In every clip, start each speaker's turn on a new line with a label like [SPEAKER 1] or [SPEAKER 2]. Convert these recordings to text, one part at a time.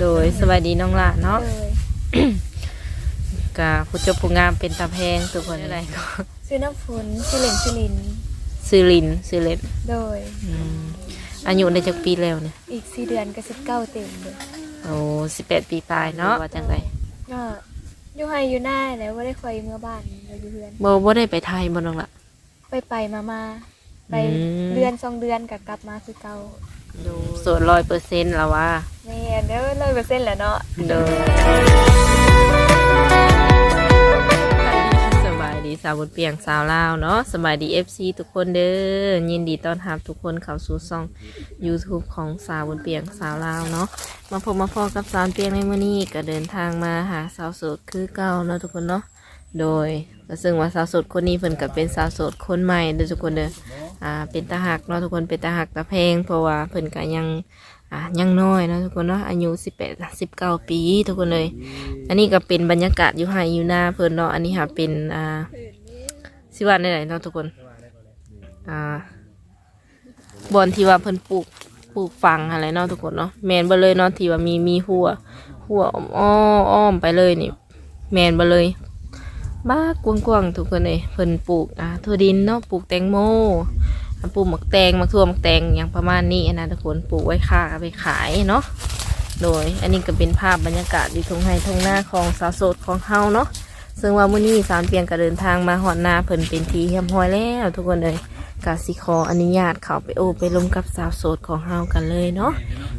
[SPEAKER 1] โดยสวัสดีน้องหล่ะเนาะ
[SPEAKER 2] เลย
[SPEAKER 1] กะผู้เจบผู้งามเป็นตาแพงทุกคนอะไรก็
[SPEAKER 2] ซื้อน้ำฝนซื้อเหลนซื้อลิน
[SPEAKER 1] ซื้อลินซื้อเล่น
[SPEAKER 2] โดย
[SPEAKER 1] อืมอายุได้จักปีแล้วเนี่ย
[SPEAKER 2] อีกสี่เดือนก็สิบเก้าเต็มเลย
[SPEAKER 1] โอ้สิบแปดปีปลายเนาะว่าจังไร
[SPEAKER 2] ก็อยู่ไฮอยู่หน้าแล้วว่าได้คอยเมื่อบ้านเราอยู่เพื่อน
[SPEAKER 1] บ่บ่ได้ไปไทยบ่น้องละ
[SPEAKER 2] ไปไปมามาไป
[SPEAKER 1] อืม
[SPEAKER 2] เดือนสองเดือนกับกลับมาคือเก่า
[SPEAKER 1] ดูโสดร้อยเปอร์เซ็นต์แล้วว่า
[SPEAKER 2] แม่เด้อเลยเปอร์เซ็นต์แหละเนาะ
[SPEAKER 1] โดยสบายดีสาวบนเปียงสาวลาวเนาะสบายดี FC ทุกคนเด้อยินดีต้อนรับทุกคนเข้าสู่ช่อง YouTube ของสาวบนเปียงสาวลาวเนาะมาพบมาพอกับสาวบนเปียงในมื้อนี้ก็เดินทางมาหาสาวโสดคือเก่าเนาะทุกคนเนาะโดยก็ซึ่งว่าสาวโสดคนนี้เพิ่นก็เป็นสาวโสดคนใหม่เด้อทุกคนเด้อ อ่าเป็นตาหักเนาะทุกคนเป็นตาหักตาแพงเพราะว่าเพิ่นก็ยังอ่ายังน้อยเนาะทุกคนเนาะอายุ18 19ปีทุกคนเลย อันนี้ก็เป็นบรรยากาศอยู่ไฮอยู่หน้าเพิ่นเนาะอันนี้ค่ะเป็นอ่าสิว่าไหนเนาะทุกคนอ่าบอนที่ว่าเพิ่นปลูกปลูกฝังอะไรเนาะทุกคนเนาะแมนบ่เลยเนาะที่ว่ามีมีหัว หัวอ้อมอ้ออ้อมไปเลยนี่ แมนบ่เลย บ้ากว้างๆทุกคนเลยเพิ่นปลูกอ่าทั่วดินเนาะปลูกแตงโมปลูกหมักแตงหมักทั่วหมักแตงอย่างประมาณนี้นะทุกคนปลูกไว้ค่าไปขายเนาะโดย อันนี้ก็เป็นภาพบรรยากาศอยู่ทงไฮทงหน้าของสาวโสดของเฮาเนาะซึ่งว่ามื้อนี้สามเปียงก็เดินทางมาหอดนาเพิ่นเป็นทีเฮียมห้อยแล้วทุกคนเลยกาสิขออนุญาตเขาไปโอไปลมกับสาวโสดของเฮากันเลยเนาะ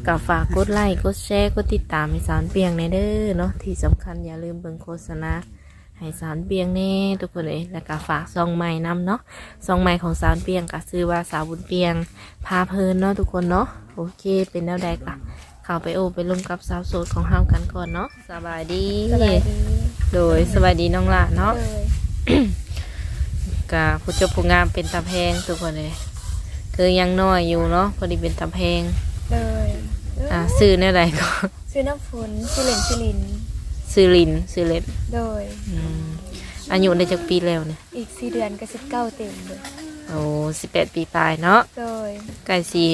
[SPEAKER 1] กับฝากกดไลค์กดแชร์กดติดตามให้สารเปียงในเด้อเนาะที่สำคัญอย่าลืมเบิ่งโฆษณา ให้สารเปียงแน่ทุกคนเลยแล้วก็ฝากซองใหม่นํเนาะซองใหม่ของสารเปียงก็ชื่อว่าสาวบุญเปียง พาเพลินเนาะทุกคนเนาะโอเค เป็นแนวใดกะเข้าไปโอบไปลมกับสาวโสดของเฮากันก่อนเนาะสบายดี
[SPEAKER 2] สบายดี
[SPEAKER 1] โดยสบายดีน้องละเนาะ
[SPEAKER 2] เลย
[SPEAKER 1] กะผู้เจบผู้งามเป็นตาแพงทุกคนเลยคือยังน้อยอยู่เนาะพอดีเป็นตาแพง
[SPEAKER 2] เลยเอ้ย
[SPEAKER 1] อ่าซื้อแนวใดก็
[SPEAKER 2] ซื้อน้ำฝนซื้อเหลนซื้อลิน
[SPEAKER 1] ซื้อลินซื้อเล็บ
[SPEAKER 2] โดย
[SPEAKER 1] อืมอายุได้จักปีแล้วเนี่ย
[SPEAKER 2] อีกสี่เดือนก็สิบเก้าเต็มเลย
[SPEAKER 1] โอ้สิบแปดปีปลายเนาะ
[SPEAKER 2] โดย
[SPEAKER 1] ใกล้สี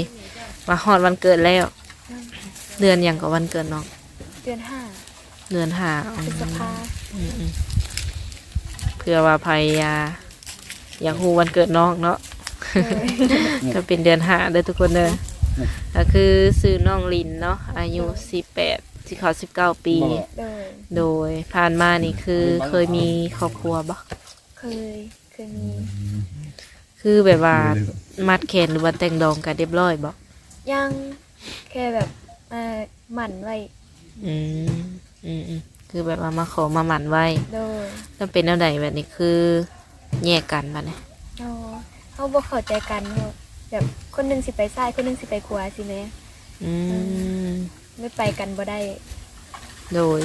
[SPEAKER 1] มาฮอดวันเกิดแล้ว เดือนอย่างกับวันเกิดน้อง
[SPEAKER 2] เดือนห้า
[SPEAKER 1] เดือนห้าอื
[SPEAKER 2] พฤษ
[SPEAKER 1] ม
[SPEAKER 2] ภา
[SPEAKER 1] อืมอืมเพื่อว่าภัยอยาอยากฮูวันเกิดน้องเนาะ
[SPEAKER 2] เลย
[SPEAKER 1] ก็เป็นเดือนห้าเด้อทุกคนเด้อก็คือซื้อน้องลินเนาะอายุสิบแปด สิเขาสิบเก้าปี
[SPEAKER 2] โดย
[SPEAKER 1] โดยผ่านมานี่คือเคยมีครอบครัวบ่
[SPEAKER 2] เคยเคยมี
[SPEAKER 1] คือแบบว่ามัดแขนหรือว่าแต่งดองกันเรียบร้อยบ่
[SPEAKER 2] ยังแค่แบบเอ่อหมั่นไว้
[SPEAKER 1] อืมอืมอืมคือแบบว่ามาขอมาหมั่นไว้
[SPEAKER 2] โดย
[SPEAKER 1] แล้วเป็นแนวใดแบบนี้คือแยกกันบัดนี้
[SPEAKER 2] เอาเขาบอกเข้าใจกันเนอะแบบคนหนึงสิไปซ้ายคนหนึงสิไปขวาสิแหม่
[SPEAKER 1] อืม
[SPEAKER 2] ไม่ไปกันบ่ได้
[SPEAKER 1] โดย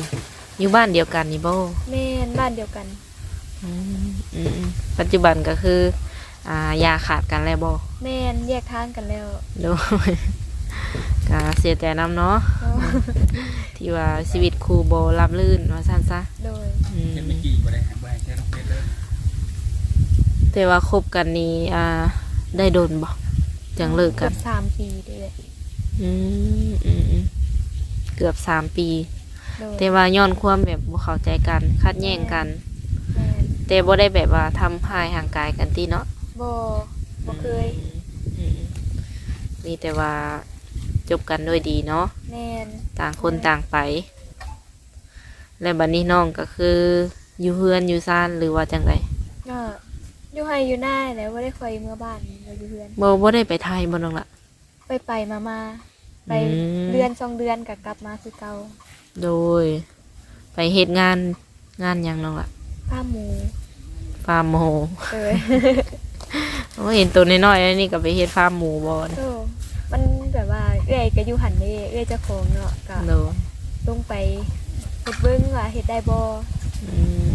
[SPEAKER 1] อยู่บ้านเดียวกันนี่บ่
[SPEAKER 2] แม่นบ้านเดียวกัน
[SPEAKER 1] อืมอืมอืมปัจจุบันก็คือ อ่ายาขาดกันแล้วบ่
[SPEAKER 2] แม่นแยกทางกันแล้ว
[SPEAKER 1] โดย ก็เสียใจน้ำเนาะ
[SPEAKER 2] เนาะ
[SPEAKER 1] ที่ว่าชีวิตครูโบรับลื่นว่าสั้นซะ
[SPEAKER 2] โดย
[SPEAKER 1] อืม
[SPEAKER 3] เห็นไม่กี่บ่ได้หักบ่ให้แค่ต้องเพชรเลย
[SPEAKER 1] แต่ว่าคบกันนี้อ่า ได้โดนบ่จังเลิกกัน
[SPEAKER 2] กือบสามปีเด้อ
[SPEAKER 1] อืมอืมอืมเกือบสามปี
[SPEAKER 2] โดย
[SPEAKER 1] แต่ว่าย้อนความแบบบ่เข้าใจกันคัดแย่งกัน
[SPEAKER 2] แม่น
[SPEAKER 1] แต่บ่ได้แบบว่าทำพายห่างกายกันที่เนาะ
[SPEAKER 2] บ่บ่เคย
[SPEAKER 1] อืมมีแต่ว่าจบกันด้วยดีเนาะ
[SPEAKER 2] แม่น
[SPEAKER 1] ต่างคนต่างไป และบัดนี้น้องก็คือ อยู่เฮือนอยู่ซ่านหรือว่าจังได
[SPEAKER 2] ก็อยู่ไฮอยู่หน้าแล้วบ่ได้คอยเมื่อบ้านเราอยู่เพื่อน
[SPEAKER 1] บ่บ่ได้ไปไทยบ่น้องละ
[SPEAKER 2] ไปไปมามา ไป
[SPEAKER 1] อืม
[SPEAKER 2] เดือนสองเดือนกับกลับมาคือเก่า
[SPEAKER 1] โดย ไปเฮ็ดงานงานหยังน้องละ
[SPEAKER 2] ผ้าหมู
[SPEAKER 1] ฟาร์มหมู
[SPEAKER 2] เออ
[SPEAKER 1] โอ้เห็นตัวน้อยๆแล้วนี่ก็ไปเฮ็ดฟาร์มหมูบ่เนี่ย
[SPEAKER 2] โอ้มันแบบว่าเอื้อยก็อยู่หันนี่เอื้อยเจ้าของเนาะก็
[SPEAKER 1] โดย
[SPEAKER 2] ลงไปเฮ็ดเบิ่งว่าเฮ็ดได้บ่
[SPEAKER 1] อืม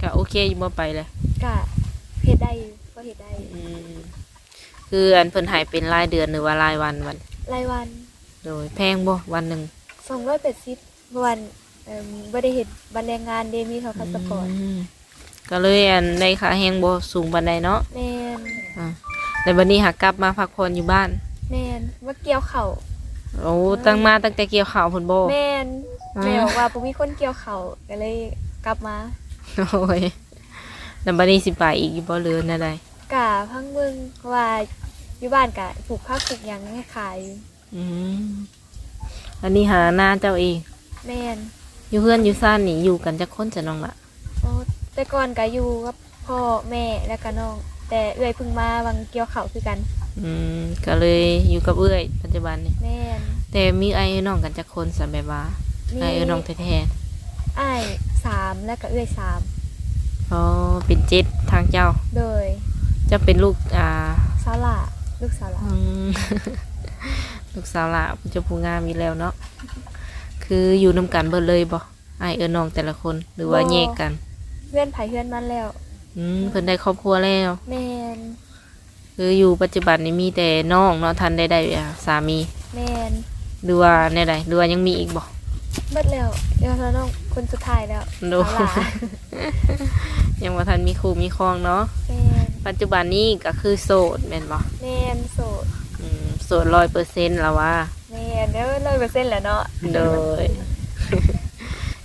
[SPEAKER 1] ก็โอเคอยู่บ่ไปเลย
[SPEAKER 2] ก็เฮ็ดได้ก็เฮ็ดได้
[SPEAKER 1] อืมคืออันเพิ่นให้เป็นรายเดือนหรือว่ารายวันวัน
[SPEAKER 2] รายวัน
[SPEAKER 1] โดยแพงบ่วันหนึง
[SPEAKER 2] 280วันเอ่อบ่ได้เฮ็ดบันแรงงานเดมีเท่าพาสปอร์ต
[SPEAKER 1] อืมก็เลยอันได้ค่าแรงบ่สูงปานใดเนาะ
[SPEAKER 2] แม่น
[SPEAKER 1] อ่าแต่บัดนี้หากกลับมาพักผ่อนอยู่บ้าน
[SPEAKER 2] แม่นว่าเกี่ยวข้าว
[SPEAKER 1] อโอ้ตั้งมาตั้งแต่เกี่ยวข้าวพุ่นบ่
[SPEAKER 2] แม่น
[SPEAKER 1] อ่า
[SPEAKER 2] แม่บอกว่าบ่มีคนเกี่ยวเขาวก็เลยกลับมา
[SPEAKER 1] โอ้ยแล้วบัดนี้สิไปอีกอยู่บ่เหลือนั่นใด
[SPEAKER 2] กะพังเบิ่งเพราะว่าอยู่บ้านกะปลูกผักปลูกหยังให้ขาย อยู่
[SPEAKER 1] อืมอันนี้หาหน้าเจ้าเอง
[SPEAKER 2] แม่น
[SPEAKER 1] อยู่เพื่อนอยู่ซ่านนี่อยู่กันจักคนจะน้องละ
[SPEAKER 2] โอ้แต่ก่อนก็อยู่กับพ่อแม่แล้วก็น้อง แต่เอื้อยเพิ่งมาวังเกี่ยวเขาวคือกัน
[SPEAKER 1] อืมก็เลยอยู่กับเอื้อยปัจจุบันนี่
[SPEAKER 2] แม่น
[SPEAKER 1] แต่มีไอ้น้องกันจักคนสำแบบว่า
[SPEAKER 2] มี
[SPEAKER 1] ไอ้น้องแท้
[SPEAKER 2] อ้ายสามแล้วก็เอื้อยสาม
[SPEAKER 1] ๆอ๋อเป็นเจ็ดทางเจ้า
[SPEAKER 2] โดย
[SPEAKER 1] เจะเป็นลูกอ่า
[SPEAKER 2] สาวหล่าลูกสาวหล่า
[SPEAKER 1] อืม ลูกสาวละเจะผู้งามอยู่แล้วเนาะคืออยู่นำกันเบิดเลยบ่ไอ้เอิ้นน้องแต่ละคนหรือว่าแยกกัน
[SPEAKER 2] เพื่อนไผเพื่อนมันแล้ว
[SPEAKER 1] อืมเพิ่นได้ครอบครัวแล้ว
[SPEAKER 2] แม่น
[SPEAKER 1] คืออยู่ปัจจุบันนี้มีแต่น้องเนาะทันได้ได้อ่าสามี
[SPEAKER 2] แม่น
[SPEAKER 1] หรือว่าแน่ใดหรือว่ายังมีอีกบ่
[SPEAKER 2] เบิดแล้วเดี๋ยวเราน้องคนสุดท้ายแล้ว
[SPEAKER 1] โด
[SPEAKER 2] สาวหล่า
[SPEAKER 1] ยังว่าทันมีครูมีครองเนาะ
[SPEAKER 2] แม่น
[SPEAKER 1] ปัจจุบันนี้ก็คือโสดแม่นบ่
[SPEAKER 2] แม่นโสด
[SPEAKER 1] อืม โสดร้อยเปอร์เซ็นต์แล้วว่า
[SPEAKER 2] แม่นเด้อร้อยเปอร์เซ็นต์แหล้วเนาะ
[SPEAKER 1] โดย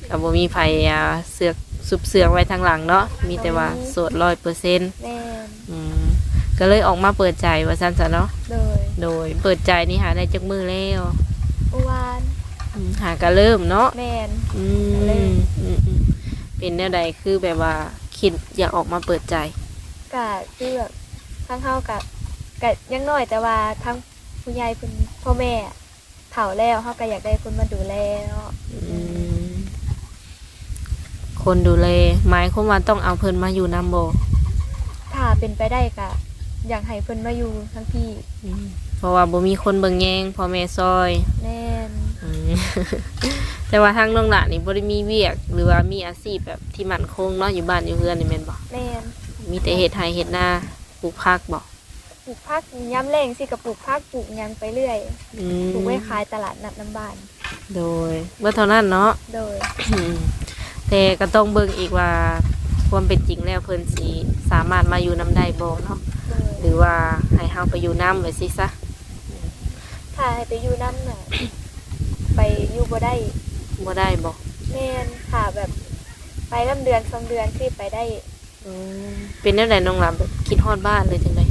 [SPEAKER 1] ก็บ่มีไผอ่าเสือกสุบเสือกไว้ทางหลังเนาะมีแต่ว่าโสดร้อยเปอร์เซ็นต์
[SPEAKER 2] แม่น
[SPEAKER 1] อืมก็เลยออกมาเปิดใจว่าซั่นซะเนาะ
[SPEAKER 2] โดย
[SPEAKER 1] โดยเปิดใจนี่หาได้จักมือแล้ว
[SPEAKER 2] เมื่อวาน
[SPEAKER 1] อืมหาก็เริ่มเนาะ
[SPEAKER 2] แม่น
[SPEAKER 1] อืม
[SPEAKER 2] เริ่ม
[SPEAKER 1] อืมอืมเป็นแนวใดคือแบบว่าคิดอยากออกมาเปิดใจ
[SPEAKER 2] กะคือแบบทั้งเฮากะกะยังน้อยแต่ว่าทั้ง ผู้ใหญ่เพิ่นพ่อแม่เฒ่าแล้วเฮาก็อยากได้คนมาดูแลเนาะ
[SPEAKER 1] อืมคนดูแลหมายความว่าต้องเอาเพิ่นมาอยู่นำบ่
[SPEAKER 2] ถ้าเป็นไปได้กะอยากให้เพิ่นมาอยู่ทั้งพี่
[SPEAKER 1] อืมเพราะว่าบ่มีคนเบิ่งแยงพ่อแม่ซอย
[SPEAKER 2] แน่น
[SPEAKER 1] อืม แต่ว่าทางน้องหลานนี่บ่ได้มีเวียก หรือว่ามีอาชีพแบบที่มั่นคงเนาะอยู่บ้านอยู่เรือนนี่แม่นบ่
[SPEAKER 2] แน่น
[SPEAKER 1] มีแต่เฮ็ดไร่เฮ็ดนาปลูกผักบ่
[SPEAKER 2] ป ลูกผักย้ำแรงสิกับปลูกผักปลูกหยังไปเรื่อย
[SPEAKER 1] อืม
[SPEAKER 2] ปลูกไว้ขายตลาดนัดน้ำบ้าน
[SPEAKER 1] โดยเมื่อเท่านั้นเนาะ
[SPEAKER 2] โดย
[SPEAKER 1] แต่ก็ต้องเบิ่งอีกว่าความเป็นจริงแล้วเพิ่นสิสามารถมาอยู่นํได้บ่เนาะ
[SPEAKER 2] โดย
[SPEAKER 1] หรือว่าให้เฮาไปอยู่นำไว้สิซะ
[SPEAKER 2] ถ้าให้ไปอยู่น้ำน่ะ ไปอยู่บ่ได้
[SPEAKER 1] บ่ได้บ่
[SPEAKER 2] แน่นค่ะแบบ ไปลำเดือนสองเดือนคือไปได้
[SPEAKER 1] อืมเป็นแนวใดน้องหลานแบบคิดฮอดบ้านเลยจังได๋
[SPEAKER 2] ก็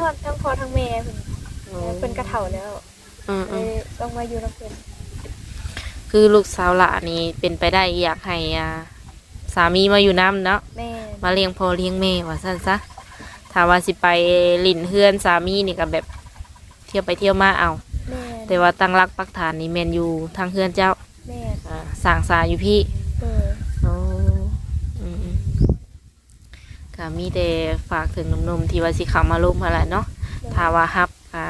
[SPEAKER 2] คิดฮอดทั้งพ่อทั้งแม่เพิ่นเพิ่นกระเฒ่าแล้ว
[SPEAKER 1] อืม
[SPEAKER 2] เล
[SPEAKER 1] อืม
[SPEAKER 2] ยต้องมาอยู่น้ำเพิ่น
[SPEAKER 1] คือลูกสาวหลานนี่เป็นไปได้อยากให้อ่าสามีมาอยู่นํเนาะ
[SPEAKER 2] แม่น
[SPEAKER 1] มาเลี้ยงพ่อเลี้ยงแม่ว่าซั่นซะถ้าว่าสิไปลิ่นเฮือนสามีนี่ก็แบบเที่ยวไปเที่ยวมาเอา
[SPEAKER 2] แม่น
[SPEAKER 1] แต่ว่าตั้งรักปักฐานนี่แม่นอยู่ทางเฮือนเจ้า
[SPEAKER 2] แม่น
[SPEAKER 1] อ่าสร้างสาอยู่พี่
[SPEAKER 2] เออ
[SPEAKER 1] โอ้อืมๆ ก็มีแต่ฝากถึงหนุ่มๆที่ว่าสิเข้ามาร่วมหั่นแหละเนาะถ้าว่าฮับอ่า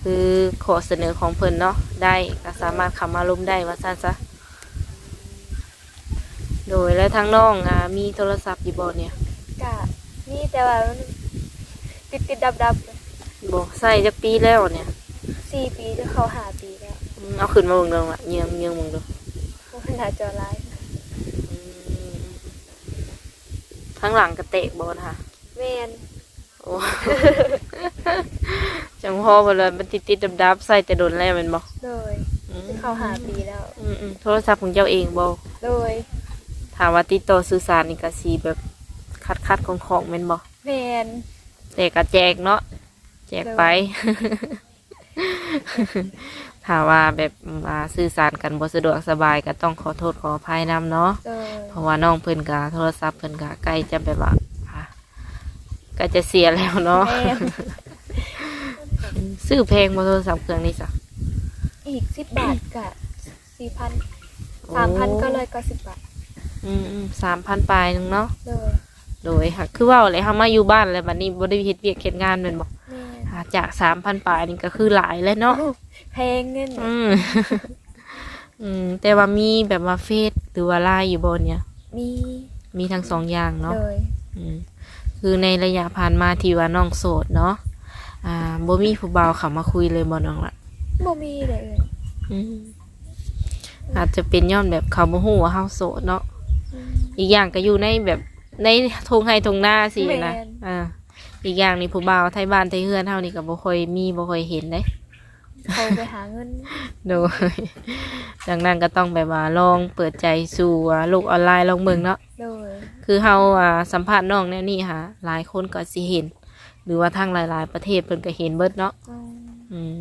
[SPEAKER 1] คือขอเสนอของเพิ่นเนาะได้ก็สามารถเข้ามาร่วมได้ว่าซั่นซะโดยแล้วทางน้องอ่ามีโทรศัพท์อยู่บ่เนี่ย
[SPEAKER 2] กะนี่แต่ว่ามันติดติดดับดับ
[SPEAKER 1] บ่ใส่จักปีแล้วเนี่ย
[SPEAKER 2] ๆสี่ปีจะเข้าหาปีแล้ว
[SPEAKER 1] อืมเอาขึ้นมาเบิ่งเดูละเยืองเยืองเบิ่งดู
[SPEAKER 2] เพราะว่าหน้าจอไลน์
[SPEAKER 1] อืม ทั้งหลังกระเตะบ่นะคะ
[SPEAKER 2] แม่น
[SPEAKER 1] โอ้ จังพ่อบ่เลยมันติดติดดับดับๆใส่แต่โดนแล้วแม่นบ่
[SPEAKER 2] โดย
[SPEAKER 1] อืม
[SPEAKER 2] เข้าหาปีแล้ว
[SPEAKER 1] อืมอืมโทรศัพท์ของเจ้าเองบ่
[SPEAKER 2] โดย
[SPEAKER 1] ถามว่าติดต่อสื่อสารนี่ก็สิแบบคัดคัดของของๆแม่นบ่
[SPEAKER 2] แม่น
[SPEAKER 1] แต่ก็แจกเนาะแจกไป ถ้าว่าแบบว่าสื่อสารกันบ่สะดวกสบายก็ต้องขอโทษขออภัยนํเนาะ
[SPEAKER 2] โดย
[SPEAKER 1] เพราะว่าน้องเพิ่นก็โทรศัพท์เพิ่นก็ใกล้จะแบบว่าอะใกล้จะเสียแล้วเนาะ
[SPEAKER 2] แม่น
[SPEAKER 1] ซื้อแพงบ่โทรศัพท์เครื่องนี้จ้ะ
[SPEAKER 2] อีกสิบบาทกะสี่พันสามพันก็เลยก็สิบบาท
[SPEAKER 1] อืมสามพันปลายหนึงเนาะ
[SPEAKER 2] โดย
[SPEAKER 1] โดยค่ะคือว่าอะไรเฮามาอยู่บ้านแล้วบัดนี้บ่ได้เฮ็ดเวียกเฮ็ดงานแม่นบ่
[SPEAKER 2] แม่น
[SPEAKER 1] อ่าจากสามพันปลายนี่ก็คือหลายแล้วเนาะ
[SPEAKER 2] แพงเงิน
[SPEAKER 1] อืมอืมแต่ว่ามีแบบว่าเฟซหรือว่าไลน์อยู่บ่เนี่ย
[SPEAKER 2] มี
[SPEAKER 1] มีทั้งสองอย่างเนาะ
[SPEAKER 2] โดย
[SPEAKER 1] อืมคือในระยะผ่านมาที่ว่าน้องโสดเนาะอ่าบ่มีผู้บ่าวเข้ามาคุยเลยบ่น้องละ
[SPEAKER 2] บ่มีเลย
[SPEAKER 1] อืมอาจจะเป็นย้อนแบบเขาบ่ฮู้ว่าเฮาโสดเนาะ
[SPEAKER 2] อืม
[SPEAKER 1] อีกอย่างก็อยู่ในแบบในทงไห้ทงหน้าสิ
[SPEAKER 2] แม่น
[SPEAKER 1] นะอ่า อีกอย่างนี่ผู้บ่าวไทยบ้านไทยเฮือนเฮานี่ก็บ่ค่อยมีบ่ค่อยเห็นเด้
[SPEAKER 2] เขาไปหาเงิน
[SPEAKER 1] โดยดังนั้นก็ต้องแบบว่าลองเปิดใจสู่อ่าโลกออนไลน์ลองเบิ่งเนาะ
[SPEAKER 2] โดย
[SPEAKER 1] คือเฮาอ่าสัมภาษณ์น้องแนวนี้ค่ะหลายคนก็สิเห็น หรือว่าทางหลาย ๆ ประเทศเพิ่นก็เห็นเบิดเนาะ
[SPEAKER 2] อืม
[SPEAKER 1] อืม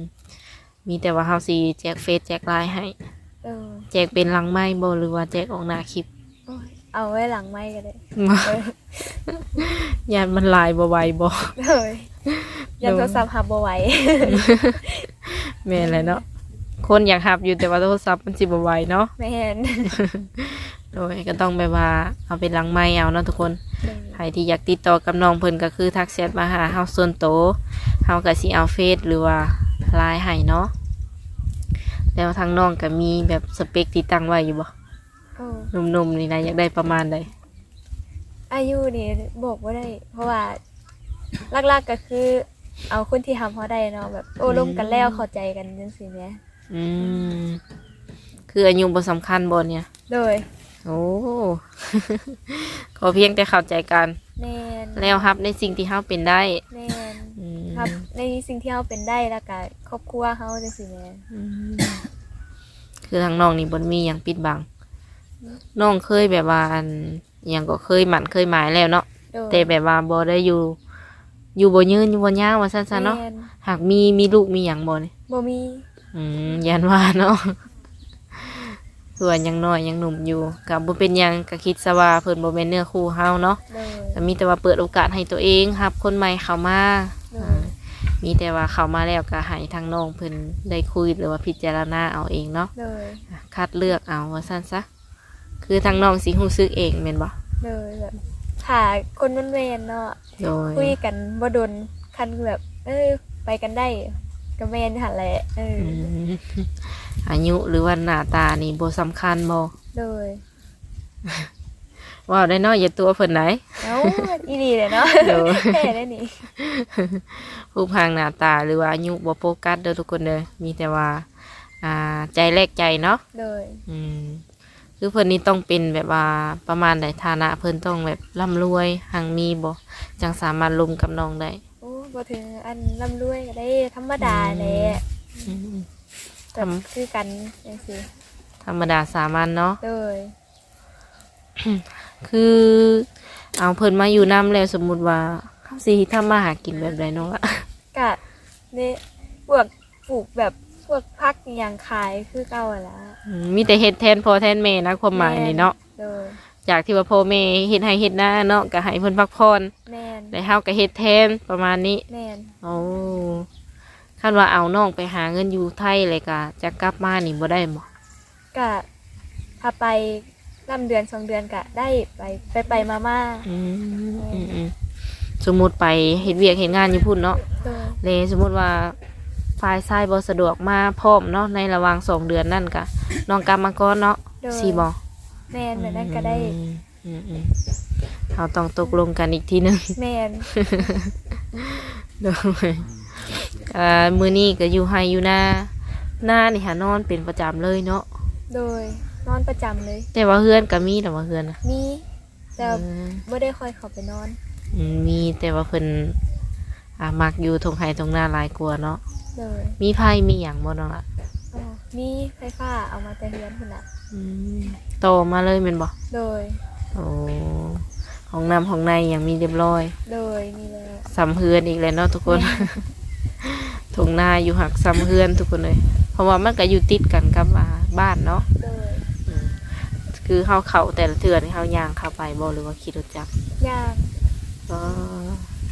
[SPEAKER 1] มีแต่ว่าเฮาสิแจกเฟซแจกไลน์ให้
[SPEAKER 2] เออ
[SPEAKER 1] แจกเป็นหลังไม้บ่หรือว่าแจกออกหน้าคลิป
[SPEAKER 2] โอ้ย เอาไว้หลังไม่ก็ได้เออ
[SPEAKER 1] ญาติมันหลายบ่ไหวบ่
[SPEAKER 2] เลยยันโทรศัพท์หับบ่ไหว
[SPEAKER 1] แม่นแหละเนาะคนอยากหับอยู่แต่ว่าโทรศัพท์มันสิบ่ไหวเนาะ
[SPEAKER 2] แม่น
[SPEAKER 1] โดยก็ต้องแบบว่าเอาเป็นหลังไม้เอาเนาะทุกคนใครที่อยากติดต่อกับน้องเพิ่นก็คือทักแชทมาหาเฮาส่วนโตวเฮาก็สิเอาเฟซหรือว่าไลน์ให้เนาะแล้วทางน้องก็มีแบบสเปคที่ตั้งไว้อยู่บ่
[SPEAKER 2] โอ้
[SPEAKER 1] หนุ่มๆนี่นะอยากได้ประมาณใด
[SPEAKER 2] อายุนี่บอกว่าได้ เพราะว่าลักๆก็คือ เอาคนที่ทำเขาได้เนาะแบบโอ้ร่วมกันแล้วเข้าใจกันจังซี่แหม
[SPEAKER 1] อืมคืออายุบ่สำคัญบ่เนี่ย
[SPEAKER 2] โดย
[SPEAKER 1] โอ้ ขอเพียงแต่เข้าใจกัน
[SPEAKER 2] แม่น
[SPEAKER 1] แล้วรับในสิ่งที่เฮาเป็นได้
[SPEAKER 2] แม่น
[SPEAKER 1] อืม
[SPEAKER 2] ครับในสิ่งที่เราเป็นได้แล้วก็ครอบครัวเขาจังซี่แหม
[SPEAKER 1] อืมคือทางน้องนี่บ่มีหยังปิดบัง น้องเคยแบบว่าอันหยังก็เคยหมั่นเคยหมายแล้วเนาะ
[SPEAKER 2] โดย
[SPEAKER 1] แต่แบบว่าบ่ได้อยู่ อยู่บ่ยืนอยู่บ่ยาวว่าซั่นๆเนาะ
[SPEAKER 2] แม่น
[SPEAKER 1] หากมีมีลูกมีหยังบ่นี่
[SPEAKER 2] บ่มี
[SPEAKER 1] อืมยันว่าเนาะส่วนยังน้อยยังหนุ่มอยู่ก็บ่เป็นหยังก็คิดซะว่าเพิ่นบ่แม่นเนื้อคู่เฮาเนาะ
[SPEAKER 2] โดย
[SPEAKER 1] ก็มีแต่ว่าเปิดโอกาสให้ตัวเองรับ คนใหม่เข้ามา
[SPEAKER 2] โด
[SPEAKER 1] อ่ายมีแต่ว่าเข้ามาแล้วก็ให้ทางน้องเพิ่นได้คุยหรือว่าพิจารณาเอาเองเนาะ
[SPEAKER 2] โดย
[SPEAKER 1] คัดเลือกเอาว่าซั่นซะ คือทางน้องสิรู้สึกเองแม่นบ่
[SPEAKER 2] โดยแบบถ้าคนมันแม่นเนาะ
[SPEAKER 1] โดย
[SPEAKER 2] คุยกันบ่ดนคันแบบ เออ ไปกันได้ก็แม่นหั่นแหละเออ
[SPEAKER 1] อื
[SPEAKER 2] อ
[SPEAKER 1] มอายุหรือว่าหน้าตานี่บ่สำคัญบ่
[SPEAKER 2] โดย
[SPEAKER 1] ว่าได้เนาะอย่าตัวเพิ่นไหน
[SPEAKER 2] เอ้าอีดีเลยเนาะ
[SPEAKER 1] โดย
[SPEAKER 2] แค่ได้นี่
[SPEAKER 1] รูปร่างหน้าตาหรือว่าอายุบ่โฟกัสเด้อทุกคนเด้อมีแต่ว่า อ่าใจแลกใจเนาะ
[SPEAKER 2] โดย
[SPEAKER 1] อืม คือเพิ่นนี่ต้องเป็นแบบว่าประมาณใดฐานะเพิ่นต้องแบบร่ำรวยหังมีบ่จังสามารถลมกับน้องได้
[SPEAKER 2] โอ้บ่ถึงอันร่ำรวยก็ได้ธรรมดาแหละ
[SPEAKER 1] อืม
[SPEAKER 2] แบบ
[SPEAKER 1] ทำ
[SPEAKER 2] คือกันจังซี่
[SPEAKER 1] ธรรมดาสามัญเนาะ
[SPEAKER 2] โดย
[SPEAKER 1] คือเอาเพิ่นมาอยู่น้ำแล้วสมมุติว่าเฮาสิทำมาหากินแบบใดเนาะล่ะ
[SPEAKER 2] กะเนี่ยพวกปลูกแบบ พวกพักอหย่างขายคือเก่าหั่นล่ะ
[SPEAKER 1] อืมมีแต่เฮ็ดแทนพ่อแทนแม่นะความหมายนี่เนาะ
[SPEAKER 2] โดย
[SPEAKER 1] จากที่ว่าพ่อแม่เฮ็ดให้เฮ็ดหน้าเนาะก็ให้เพิ่นพักผ่อน
[SPEAKER 2] แม่น
[SPEAKER 1] ได้เฮาก็เฮ็ดแทนประมาณนี้
[SPEAKER 2] แม่น
[SPEAKER 1] โอ้คันว่าเอาน้องไปหาเงินอยู่ไทยเลยก็จะกลับมานี่บ่ได้บ่
[SPEAKER 2] กะถ้าไปลำเดือนสองเดือนกะได้ไปไปไปมามา
[SPEAKER 1] อืมอืมอืมสมมุติไปเฮ็ดเวียกเฮ็ดงานอยู่พุ่นเนาะ
[SPEAKER 2] โดย
[SPEAKER 1] เลยสมมุติว่า ฝ่ายชายบ่สะดวกมาพร้อมเนาะในระหว่างสองเดือนนั่นก็น้องกลับมาก่อนเนาะ
[SPEAKER 2] โดย
[SPEAKER 1] สิบ่
[SPEAKER 2] แม่นแบบนั้นก็ได้
[SPEAKER 1] อืมอืมอืมเราต้องตกลงกันอีกทีหนึง
[SPEAKER 2] แม่น
[SPEAKER 1] โดยอ่ามื้อนี้ก็อยู่ไห้อยู่หน้าหน้านี่หานอนเป็นประจำเลยเนาะ
[SPEAKER 2] โดยนอนประจำเลย
[SPEAKER 1] แต่ว่าเฮือนก็มีแต่ว่าเฮือนนะ
[SPEAKER 2] มีแต่
[SPEAKER 1] เออ
[SPEAKER 2] ไม่ได้ค่อยเข้าไปนอน
[SPEAKER 1] อืมมีแต่ว่าเพิ่นอ่ามักอยู่ทงไห้ทงหน้าหลายกว่าเนาะ
[SPEAKER 2] โดย
[SPEAKER 1] มีไผมีหยังบ่เนาะล่ะ
[SPEAKER 2] อ๋อมีไฟฟ้าเอามาแต่เฮือนพุ่นน่ะ
[SPEAKER 1] อืมโตมาเลยแม่นบ่
[SPEAKER 2] โดย
[SPEAKER 1] โอ้ห้องน้ำห้องในยังมีเรียบร้อย
[SPEAKER 2] โดยมีแล้ว
[SPEAKER 1] ซ้ำเฮือนอีกแล้วเนาะทุกคนทงหน้าอยู่หักซ้ำเฮือนทุกคนเลย เพราะว่ามันก็อยู่ติดกันกับอ่าบ้านเนาะ
[SPEAKER 2] โดย
[SPEAKER 1] อืมคือเฮาเข้าแต่ละเทื่อนี่เฮาย่างเข้าไปบ่หรือว่าขี่รถจักร
[SPEAKER 2] ย่าง
[SPEAKER 1] อ๋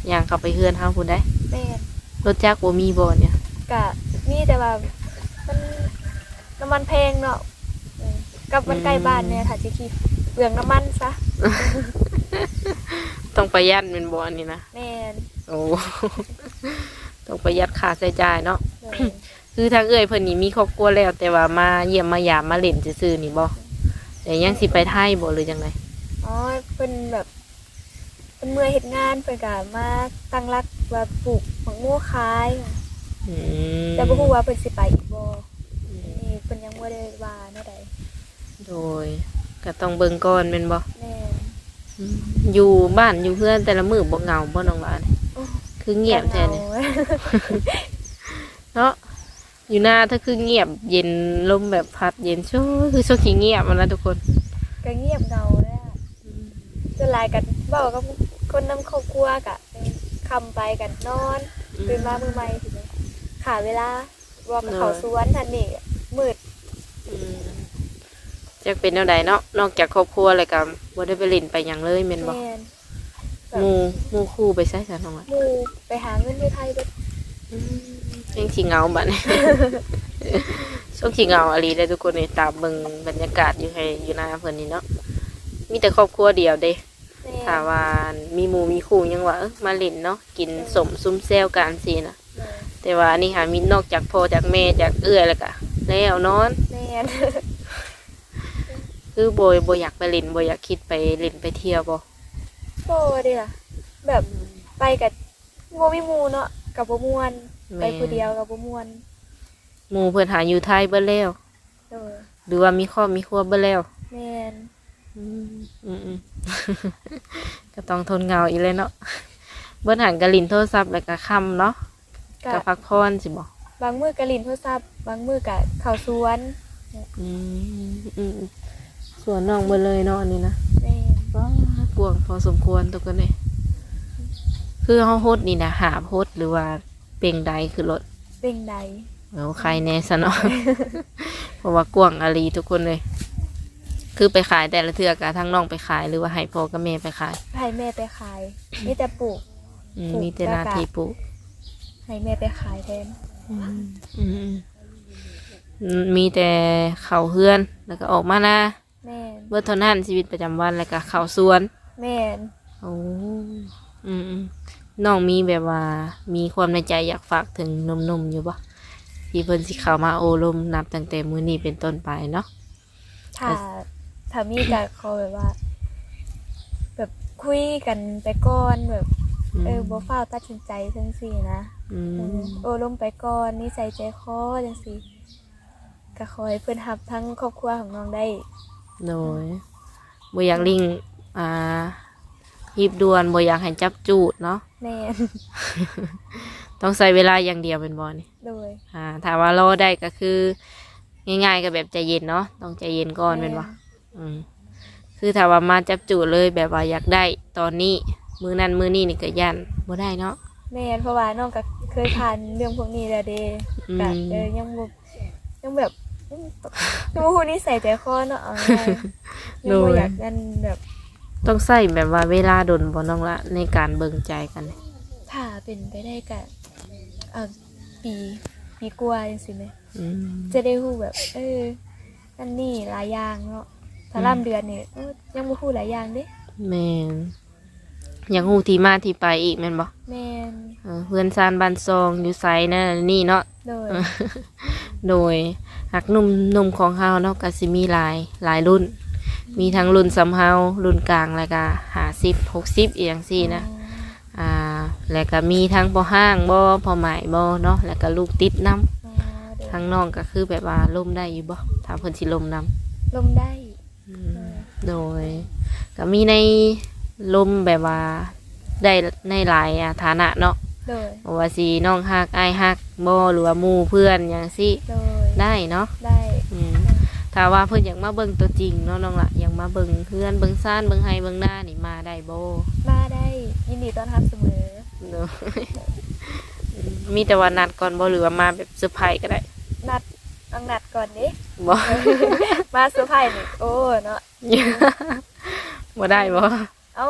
[SPEAKER 1] อย่างเข้าไปเฮือนเฮาพุ่นได้
[SPEAKER 2] แม่น
[SPEAKER 1] รถจักรบ่มีบ่เนี่ย
[SPEAKER 2] กะมีแต่ว่ามันน้ำมันแพงเนาะเออกับมันใกล้บ้านเนี่ยถ้าจะคิดเปลืองน้ำมันซะ
[SPEAKER 1] ต้องประหยัดแม่นบ่อันนี้นะ
[SPEAKER 2] แม่น
[SPEAKER 1] โอ้ต้องประหยัดค่าใช้จ่ายเนาะ
[SPEAKER 2] โดย
[SPEAKER 1] คือทางเอ้ยเพิ่นนี่มีครอบครัวแล้ว แต่ว่ามาเยี่ยมมายามมาเล่นซื่อๆนี่บ่แต่ยังสิไปไทยบ่หรือจังได
[SPEAKER 2] อ๋อเป็นแบบเป็นเมื่อยเฮ็ดงานเพิ่นก็มาตั้งรักว่าปลูกหมักม่วงขาย
[SPEAKER 1] อืม
[SPEAKER 2] แต่บ่ฮู้ว่าเพิ่นสิไปอีกบ่นี่เพิ่นยังบ่ได้ว่าแนวใด
[SPEAKER 1] โดยก็ต้องเบิ่งก่อนแม่นบ่
[SPEAKER 2] แม่น
[SPEAKER 1] อืมอยู่บ้านอยู่เพื่อนแต่ละมื้อบ่เหงาบ่น้องหลาน
[SPEAKER 2] โอ้
[SPEAKER 1] คือเงียบแท้นี่
[SPEAKER 2] เหงา
[SPEAKER 1] เนาะอยู่หน้าถ้าคือเงียบเย็นลมแบบพัดเย็นช่วคือช่วงที่เงียบมันนะทุกคน
[SPEAKER 2] ก็เงียบเงาเลยอะจนหลายกันเบ้ากับคนนำครอบครัวกะคำไปกันนอนตื่นมามือใหม่ ทีนี้ขาเวลาว่ากับเขาสวนทันนี่มืด
[SPEAKER 1] อืมจะเป็นแนวใดเนาะนอกจากครอบครัวอะไรกับบ่ได้ไปเล่นไปหยังเลยแม่นบ่
[SPEAKER 2] แม่น
[SPEAKER 1] หมู่หมู่คู่ไปใช้สารน้องละ
[SPEAKER 2] หมูไปหาเงินที่ไทยเบิด
[SPEAKER 1] ยังสิเหงาบัดนี้ช่วงสิเหงาอะลีได้ทุกคนนี่ตามเบิ่งบรรยากาศอยู่ให้อยู่หน้าเพิ่นนี่เนาะมีแต่ครอบครัวเดียวเด้
[SPEAKER 2] แม่
[SPEAKER 1] ถ้าว่ามีหมู่มีคู่ยังว่าเอ้อมาเล่นเนาะกินสมซุมแซวกันสินะ
[SPEAKER 2] แม่
[SPEAKER 1] แต่ว่านี่หามีนอกจากพ่อจากแม่จากเอื้อยแล้วก็แล้วนอน
[SPEAKER 2] แม่น
[SPEAKER 1] คือโบยโบอยากไปเล่นโบอยากคิดไปเล่นไปเที่ยวบ่
[SPEAKER 2] โอ้ดิล่ะแบบไปกับโมมีหมูเนาะกับบ่ม่วน ไปผู้เดียวกับบ่ม่วน
[SPEAKER 1] หมู่เพิ่นหาอยู่ไทยเบิดแล้ว
[SPEAKER 2] เออ
[SPEAKER 1] หรือว่ามีครอบมีครัวเบิดแล้ว
[SPEAKER 2] แม่น
[SPEAKER 1] อืมอืมอืม ก็ต้องทนเหงาอีกเลยเนาะเบิดหันกะลินโทรศัพท์แล้วก็ค่ำเนาะ
[SPEAKER 2] กะ
[SPEAKER 1] ก็พักผ่อนสิบ่
[SPEAKER 2] บางมื้อกะลินโทรศัพท์บางมื้อกะเข้าสวน
[SPEAKER 1] อืมอืมอืมส่วนน้องเบิดเลยเนาะอันนี้นะ
[SPEAKER 2] แม่น
[SPEAKER 1] ว้ากวางพอสมควรทุกคนเลยคือเฮาโฮดนี่นะหาโฮดหรือว่าเป่งใดคือรถ
[SPEAKER 2] เป็นใด
[SPEAKER 1] เอาใครแน่ซะเนาะ เพราะว่ากวางอาลีทุกคนเลย คือไปขายแต่ละเทือกะทั้งน้องไปขายหรือว่าให้พ่อกับแม่ไปขาย
[SPEAKER 2] ให้แม่ไปขายมีแต่ปลูก
[SPEAKER 1] อืม
[SPEAKER 2] ปลูก
[SPEAKER 1] มีแต่หนาทีปลูก
[SPEAKER 2] ให้แม่ไปขายแทน
[SPEAKER 1] อืมอืมอืมมีแต่เขาเฮือนแล้วก็ออกมาหน้า
[SPEAKER 2] แม่น
[SPEAKER 1] เบิดเท่านั้นชีวิตประจำวันแล้วก็เขาสวน
[SPEAKER 2] แม่น
[SPEAKER 1] โอ้อืมอืมน้องมีแบบว่า มีความในใจอยากฝากถึงหนมๆอยู่ปะที่เพิ่นสิเข้ามาโอลมนับตั้งแต่มื้อนี้เป็นต้นไปเนาะ
[SPEAKER 2] ถ้าถ้ามีกะขอแบบว่า แบบคุยกันไปก่อนแบบ
[SPEAKER 1] ม
[SPEAKER 2] เออบ่ฟ้าวตัดสินใจจังซี่นะ
[SPEAKER 1] อื
[SPEAKER 2] เอ
[SPEAKER 1] ม
[SPEAKER 2] อโอ้ลมไปก่อนนิสัยใจคอจังซี่ก็ขอให้เพิ่นรับทั้งครอบครัวของน้องได้
[SPEAKER 1] โดยบ่อยากลิงอ่ารีบด่วนบ่อยากให้จับจูดเนาะ
[SPEAKER 2] แม่น
[SPEAKER 1] ต้องใช้เวลาอย่างเดียวเป็นบ่นี่
[SPEAKER 2] โดย
[SPEAKER 1] อ่าถ้าว่ารอได้ก็คือ ง่ายๆก็แบบใจเย็นเนาะต้องใจเย็นก่อนเป็นบ่อืมคือถ้าว่ามาจับจูดเลยแบบว่าอยากได้ตอนนี้ มือนั้นมือนี้นี่ก็ยันบ่ได้เนาะ
[SPEAKER 2] แม่นเพราะว่าน้องก็ เคยผ่านเรื่องพวกนี้แล้วเด้
[SPEAKER 1] อืม
[SPEAKER 2] ก็เออยังบ่ยังแบบยังบ่ฮู้นิสัยใจคอเนาะเอาง่ายๆยังบ่อยากนั่นแบบ
[SPEAKER 1] ต้องใส่แบบว่าเวลาดนบ่น้องละในการเบิ่งใจกัน
[SPEAKER 2] ถ้าเป็นไปได้ก็เอ่อปีปีกว่าจังซี่แหม
[SPEAKER 1] อืม
[SPEAKER 2] จะได้ฮู้แบบ เอออันนี้หลายอย่างเนาะถ้าล่ำเดือนนี่เออยังบ่ฮู้หลายอย่างเด้
[SPEAKER 1] แม่น อยากฮู้ที่มาที่ไปอีกแม่นบ่
[SPEAKER 2] แม่น
[SPEAKER 1] เออเพื่อนซานบ้านซองอยู่ไสนั่นนี่เนาะ
[SPEAKER 2] โดย
[SPEAKER 1] โดยหักหนุ่มหนุ่มของเฮาเนาะก็สิมีหลายหลายรุ่น มีทั้งรุ่นสำเฮารุ่นกลางแล้วก็50 60อีกอย่างซี่นะ อ่า แล้วก็มีทั้งบ่ห้างบ่พอหมายบ่เนาะแล้วก็ลูกติดน้
[SPEAKER 2] อ๋อโดย
[SPEAKER 1] ทั้งน้องก็คือแบบว่าล่มได้อยู่บ่ถ้าเพิ่นสิล่มนํ
[SPEAKER 2] ลมได้
[SPEAKER 1] โดย ก็มีใน ลมแบบว่าได้ในหลายอะฐานะเนาะ
[SPEAKER 2] โดย
[SPEAKER 1] บ่ว่าสิน้องฮักอ้ายฮักบ่หรือว่าหมู่เพื่อนอย่างซี่
[SPEAKER 2] โดย
[SPEAKER 1] ได้เนาะ
[SPEAKER 2] ได้
[SPEAKER 1] อืมถ้าว่าเพิ่นอยากมาเบิ่งตัวจริงเนาะน้องละอยากมาเบิ่งเพื่อนเบิ่งซ่านเบิ่งไฮเบิ่งหน้านี่มาได้บ่
[SPEAKER 2] มาได้ยินดีต้อนรับเสมอ
[SPEAKER 1] เนาะมีแต่ว่านัดก่อนบ่หรือว่ามาแบบเซอร์ไพรส์ก็ได้
[SPEAKER 2] นัดต้องนัดก่อนดิ
[SPEAKER 1] บ่
[SPEAKER 2] มาเซอร์ไพรส์นี่โอ้เนาะ
[SPEAKER 1] บ่ได้บ่
[SPEAKER 2] เอ้า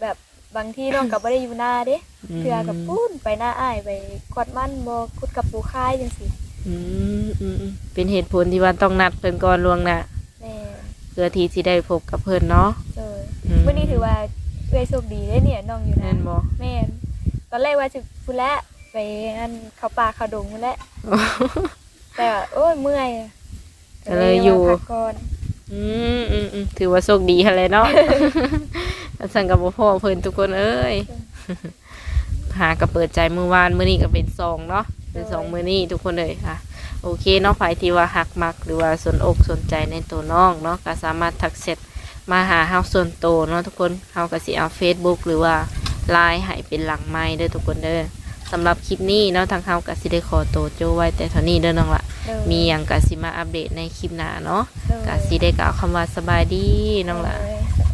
[SPEAKER 2] แบบบางที่น้องกับไม่ได้อยู่หน้าเด้เพื่อกับปุ้นไปหน้าอ้ายไปกดมันบ่คุดกับปูค่ายจังซี่
[SPEAKER 1] อืมอืมอืมเป็นเหตุผลที่ว่าต้องนัดเพิ่นก่อนล่วงหน้า
[SPEAKER 2] แม่
[SPEAKER 1] เพื่อที่สิได้พบกับเพิ่นเนาะ
[SPEAKER 2] เลย
[SPEAKER 1] อืม
[SPEAKER 2] วันนี้ถือว่าเอ้ยโชคดีเด้เนี่ยน้องอยู่
[SPEAKER 1] แม่
[SPEAKER 2] นะ
[SPEAKER 1] นบ่
[SPEAKER 2] แม่นตอนแรกว่าจะพูดแล้วไปอันเขาป่าเขาดงพู้นแหล้วแต่ว่าโอ้ยเมื่อย
[SPEAKER 1] ก็เลยอยู่
[SPEAKER 2] ว่าพักก่อน
[SPEAKER 1] อืมอืมอืมถือว่าโชคดีหั่นแหละเนาะ สั่งกับบ่พ่อเพิ่นทุกคนเอ้ยหาก็เปิดใจมือวานมื้อนี้ก็เป็นสองเนาะเป็นสองมื้อนี้ทุกคนเลยค่ะ โอเคเนาะไผที่ว่าหักมักหรือว่าสนอกสนใจในตัวน้องเนาะก็สามารถทักเสร็จมาหาเฮาส่วนโตวเนาะทุกคนเฮาก็สิเอา Facebook หรือว่าไลน์ให้เป็นหลังไม้เด้อทุกคนเด้อสำหรับคลิปนี้เนาะทางเฮาก็สิได้ขอโตวโจไว้แต่เท่านี้เด้อน้องละ
[SPEAKER 2] โดย
[SPEAKER 1] มีหยังก็สิมาอัปเดตในคลิปหน้าเนาะ
[SPEAKER 2] โดย
[SPEAKER 1] ก็สิได้กล่าวคำว่าสบายดีน้องละ
[SPEAKER 2] โดย